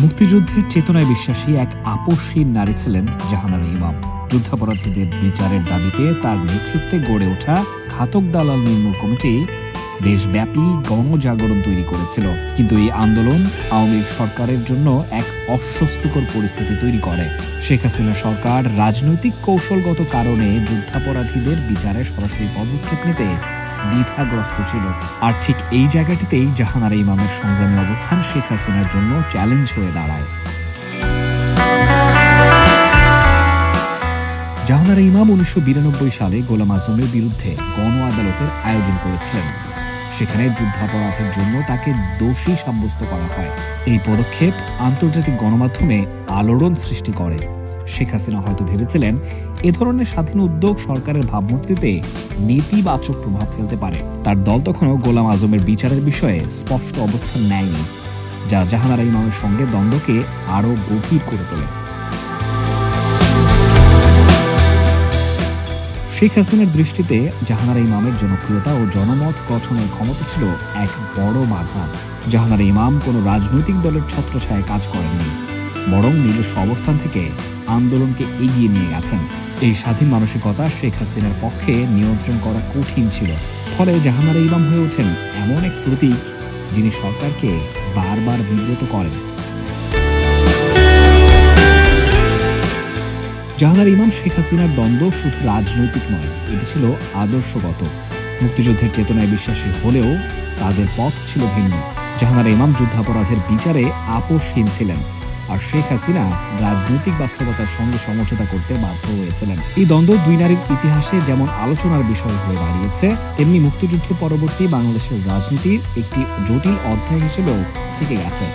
মুক্তিযুদ্ধের চেতনায় বিশ্বাসী এক আপসহীন নারী ছিলেন জাহানারা ইমাম। যুদ্ধাপরাধীদের বিচারের দাবিতে তার নেতৃত্বে গড়ে ওঠা ঘাতক দালাল নির্মূল কমিটি দেশব্যাপী গণজাগরণ তৈরি করেছিল। কিন্তু এই আন্দোলন আওয়ামী লীগ সরকারের জন্য এক অস্বস্তিকর পরিস্থিতি তৈরি করে। শেখ হাসিনা সরকার রাজনৈতিক কৌশলগত কারণে যুদ্ধাপরাধীদের বিচারে সরাসরি পদক্ষেপ নিতে দ্বিধাগ্রস্ত ছিল। আর ঠিক এই জায়গাটিতেই জাহানারা ইমামের সংগ্রামী অবস্থান শেখ হাসিনার জন্য চ্যালেঞ্জ হয়ে দাঁড়ায়। জাহানারা ইমাম উনিশশো বিরানব্বই সালে গোলাম আজমের বিরুদ্ধে গণ আদালতের আয়োজন করেছিলেন। সেখানে যুদ্ধাপরাধের জন্য তাকে দোষী সাব্যস্ত করা হয়। এই পদক্ষেপ আন্তর্জাতিক গণমাধ্যমে আলোড়ন সৃষ্টি করে। শেখ হাসিনা হয়তো ভেবেছিলেন এ ধরনের স্বাধীন উদ্যোগ সরকারের ভাবমূর্তিতে নেতিবাচক প্রভাব ফেলতে পারে। তার দল তখনও গোলাম আজমের বিচারের বিষয়ে স্পষ্ট অবস্থান নেয়নি, যা জাহানারা ইমামের সঙ্গে দ্বন্দ্বকে আরও গভীর করে তোলে। শেখ হাসিনার দৃষ্টিতে জাহানারা ইমামের জনপ্রিয়তা ও জনমত গঠনের ক্ষমতা ছিল এক বড় বাধা। জাহানারা ইমাম কোনো রাজনৈতিক দলের ছত্রছায়ায় কাজ করেননি। বরং নিজস্ব অবস্থান থেকে আন্দোলনকে এগিয়ে নিয়ে গেছেন। এই স্বাধীন মানসিকতা শেখ হাসিনার পক্ষে নিয়ন্ত্রণ করা কঠিন ছিল। ফলে জাহানারা ইমাম হয়ে ওঠেন এমন এক প্রতীক যিনি সরকারকে বারবার বিব্রত করেন। জাহানার ইমাম শেখ হাসিনার দ্বন্দ্ব শুধু রাজনৈতিক নয়, এটি ছিল আদর্শগত। মুক্তিযুদ্ধের চেতনায় বিশ্বাসী হলেও তাদের পথ ছিল ভিন্ন। জাহানার ইমাম যুদ্ধাপরাধের বিচারে আপোষহীন ছিলেন। আর শেখ হাসিনা রাজনৈতিক বাস্তবতার সঙ্গে সমঝোতা করতে বাধ্য হয়েছিলেন। এই দ্বন্দ্ব দুই নারীর ইতিহাসে যেমন আলোচনার বিষয় হয়ে দাঁড়িয়েছে, তেমনি মুক্তিযুদ্ধ পরবর্তী বাংলাদেশের রাজনীতির একটি জটিল অধ্যায় হিসেবেও থেকে গেছে।